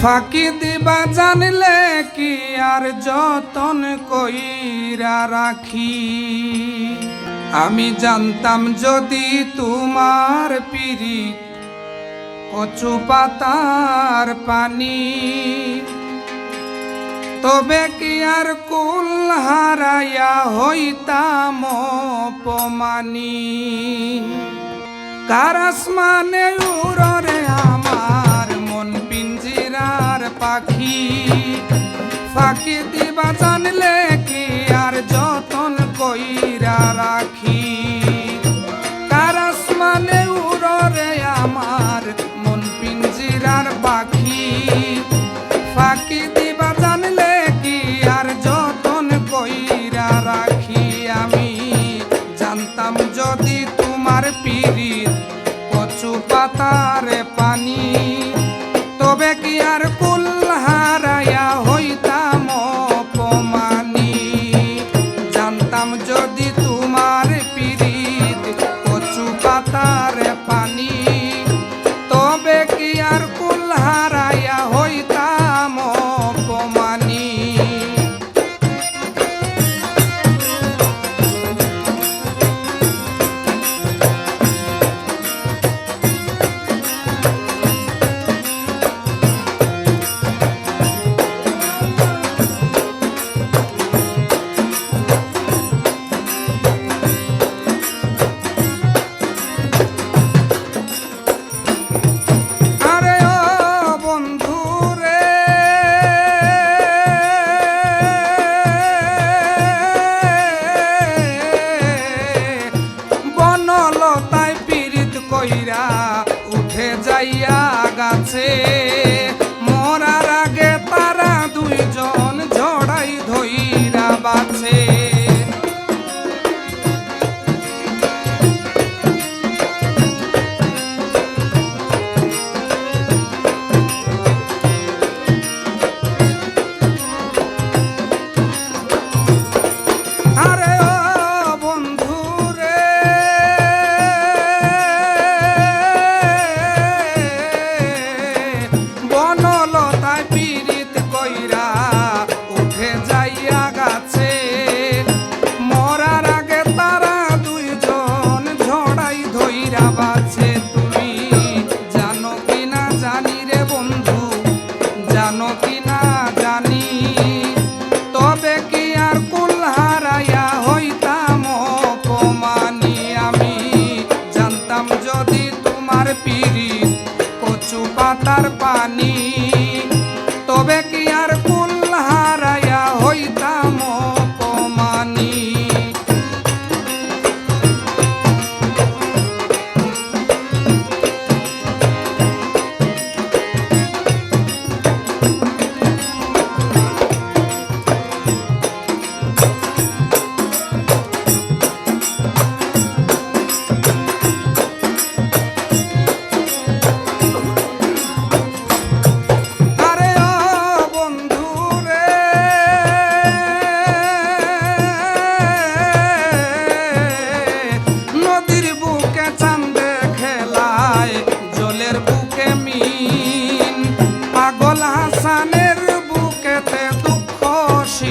ফাঁকি দিবা জানলে কি আর যতন কইরা রাখি? আমি জানতাম যদি তোমার পিড়ি কচু পাতার পানি, তবে কি আর কুল হারাইয়া হইতাম অপমানি? কারাসমানে উড়রে আমার তারে পানি। তবে কি আর কুল হইতাম অপমানি? জানতাম যদি তুমি চলো তাই পীড়িত কইরা উঠে যাইয়া গাছে। মরার আগে তারা দুইজন ঝড়াই ধইরা বাছে tuve